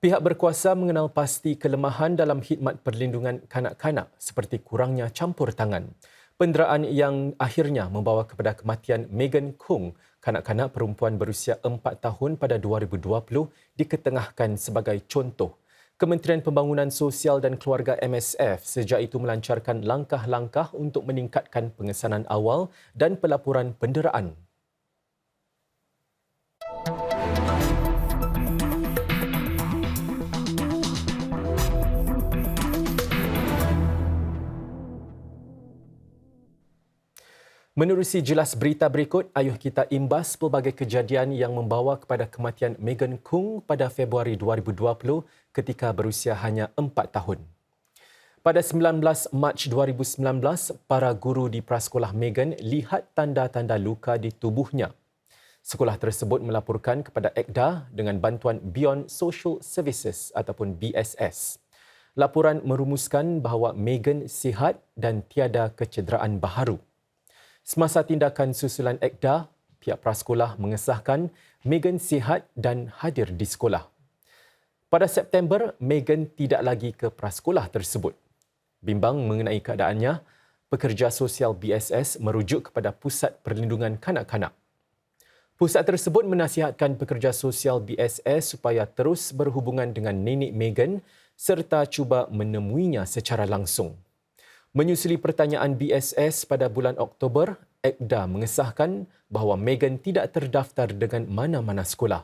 Pihak berkuasa mengenal pasti kelemahan dalam khidmat perlindungan kanak-kanak seperti kurangnya campur tangan. Penderaan yang akhirnya membawa kepada kematian Megan Kung, kanak-kanak perempuan berusia 4 tahun pada 2020 diketengahkan sebagai contoh. Kementerian Pembangunan Sosial dan Keluarga MSF sejak itu melancarkan langkah-langkah untuk meningkatkan pengesanan awal dan pelaporan penderaan Menerusi jelas berita berikut, ayuh kita imbas pelbagai kejadian yang membawa kepada kematian Megan Kung pada Februari 2020 ketika berusia hanya 4 tahun. Pada 19 Mac 2019, para guru di prasekolah Megan lihat tanda-tanda luka di tubuhnya. Sekolah tersebut melaporkan kepada EKDA dengan bantuan Beyond Social Services ataupun BSS. Laporan merumuskan bahawa Megan sihat dan tiada kecederaan baharu. Semasa tindakan susulan EKDA, pihak prasekolah mengesahkan Megan sihat dan hadir di sekolah. Pada September, Megan tidak lagi ke prasekolah tersebut. Bimbang mengenai keadaannya, pekerja sosial BSS merujuk kepada Pusat Perlindungan Kanak-Kanak. Pusat tersebut menasihatkan pekerja sosial BSS supaya terus berhubungan dengan nenek Megan serta cuba menemuinya secara langsung. Menyusuli pertanyaan BSS pada bulan Oktober, EKDA mengesahkan bahawa Megan tidak terdaftar dengan mana-mana sekolah.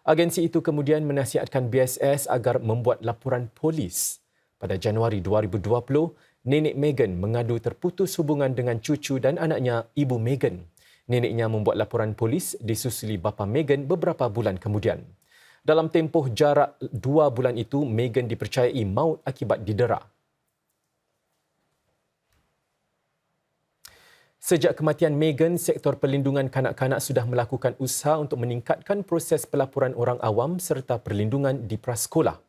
Agensi itu kemudian menasihatkan BSS agar membuat laporan polis. Pada Januari 2020, nenek Megan mengadu terputus hubungan dengan cucu dan anaknya, ibu Megan. Neneknya membuat laporan polis disusuli bapa Megan beberapa bulan kemudian. Dalam tempoh jarak dua bulan itu, Megan dipercayai maut akibat didera. Sejak kematian Megan, sektor perlindungan kanak-kanak sudah melakukan usaha untuk meningkatkan proses pelaporan orang awam serta perlindungan di prasekolah.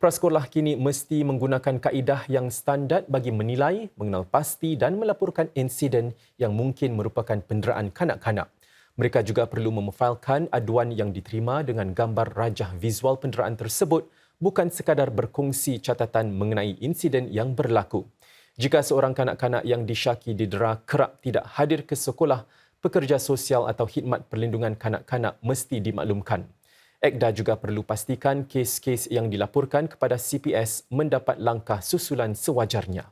Prasekolah kini mesti menggunakan kaedah yang standard bagi menilai, mengenal pasti dan melaporkan insiden yang mungkin merupakan penderaan kanak-kanak. Mereka juga perlu memofailkan aduan yang diterima dengan gambar rajah visual penderaan tersebut bukan sekadar berkongsi catatan mengenai insiden yang berlaku. Jika seorang kanak-kanak yang disyaki didera kerap tidak hadir ke sekolah, pekerja sosial atau khidmat perlindungan kanak-kanak mesti dimaklumkan. EKDA juga perlu pastikan kes-kes yang dilaporkan kepada CPS mendapat langkah susulan sewajarnya.